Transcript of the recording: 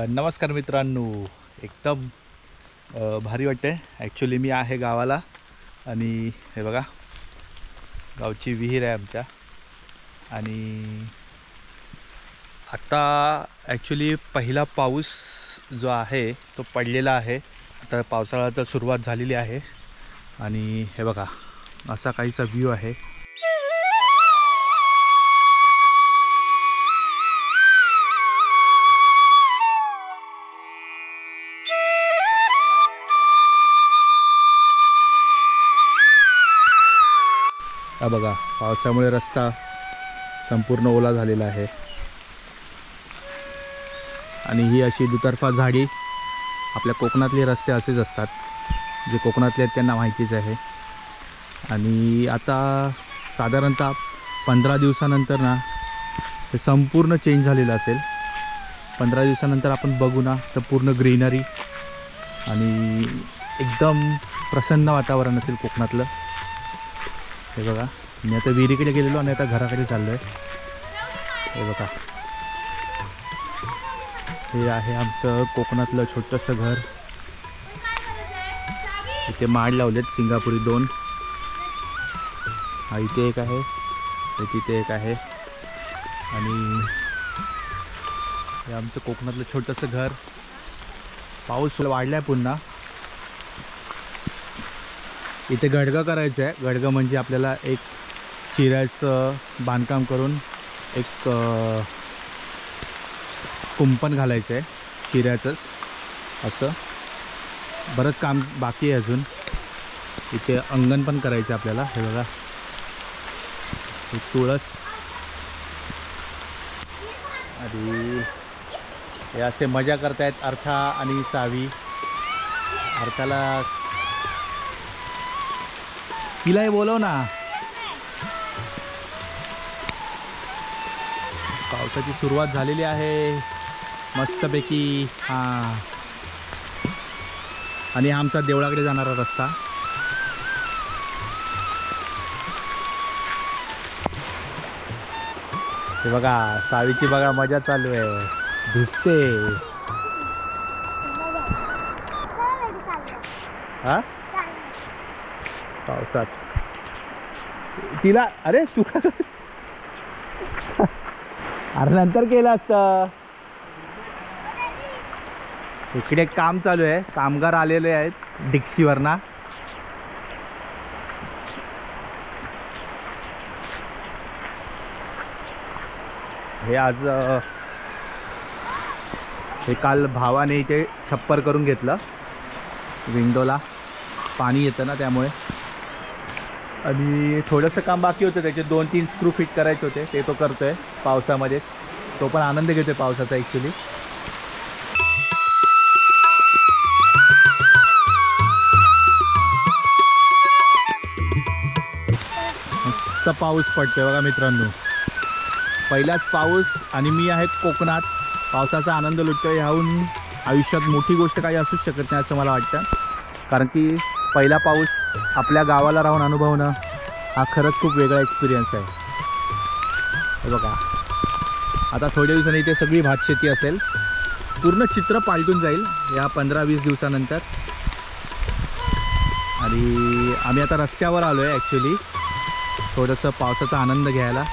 नमस्कार मित्रांनो. एकदम भारी वाटते ॲक्च्युली मी आहे गावाला आणि हे बघा गावची विहीर आहे आमच्या. आणि आत्ता ॲक्च्युली पहिला पाऊस जो आहे तो पडलेला आहे. आता पावसाळा तर सुरुवात झालेली आहे. आणि हे बघा असा काहीसा व्ह्यू आहे. हा बघा पावसामुळे रस्ता संपूर्ण ओला झालेला आहे. आणि ही अशी दुतर्फा झाडी आपल्या कोकणातले रस्ते असेच असतात जे कोकणातले आहेत त्यांना माहितीच आहे. आणि आता साधारणतः पंधरा दिवसानंतर ना हे संपूर्ण चेंज झालेलं असेल. पंधरा दिवसानंतर आपण बघू ना तर पूर्ण ग्रीनरी आणि एकदम प्रसन्न वातावरण असेल कोकणातलं. हे बघा. मी आता विहिरीकडे गेलेलो आणि आता घराकडे चाललो आहे हे बघा. हे आहे आमचं कोकणातलं छोटंसं घर. इथे माड लावलेत सिंगापुरी दोन. हा इथे एक आहे. तिथे एक आहे. आणि हे आमचं कोकणातलं छोटंसं घर. पाऊस वाढला आहे पुन्हा. इथे गडगं करायचं आहे. गडगं म्हणजे आपल्याला एक चिऱ्याचं बांधकाम करून एक कुंपण घालायचं आहे. चिऱ्याचंच. असं. बरंच काम बाकी आहे अजून. इथे अंगण पण करायचं आहे आपल्याला. हे बघा. तुळस. आणि हे असे मजा करतायत अर्था आणि सावी. अर्थाला तिलाही बोलव ना. पावसाची सुरुवात झालेली आहे. मस्तपैकी हां. आणि हा आमचा देवळाकडे जाणारा रस्ता. हे बघा सावीची बघा मजा चालू आहे. भिजते. हा? पावसात. तिला अरे तू अरे नंतर केलं असतं. इकडे काम चालू आहे. कामगार आलेले आहेत डिक्सीवरना. हे आज हे काल भावाने इथे छप्पर करून घेतलं. विंडोला. पाणी येतं ना त्यामुळे. आणि थोडंसं काम बाकी होतं त्याचे दोन तीन स्क्रू फिट करायचे होते ते तो करतो आहे पावसामध्येच. तो पण आनंद घेतो आहे पावसाचा ॲक्च्युली मस्त पाऊस पडतोय बघा मित्रांनो. पहिलाच पाऊस आणि मी आहे कोकणात. पावसाचा आनंद लुटतोय. ह्याहून आयुष्यात मोठी गोष्ट काही असूच शकत नाही असं मला वाटतं. कारण की पहिला पाऊस आपल्या गावाला राहून अनुभवणं हा खरंच खूप वेगळा एक्सपिरियन्स आहे. हे बघा. आता थोड्या दिवसांनी इथे सगळी भातशेती असेल. पूर्ण चित्र पालटून जाईल या पंधरा वीस दिवसानंतर. आणि आम्ही आता रस्त्यावर आलो आहे ॲक्च्युली थोडंसं पावसाचा आनंद घ्यायला.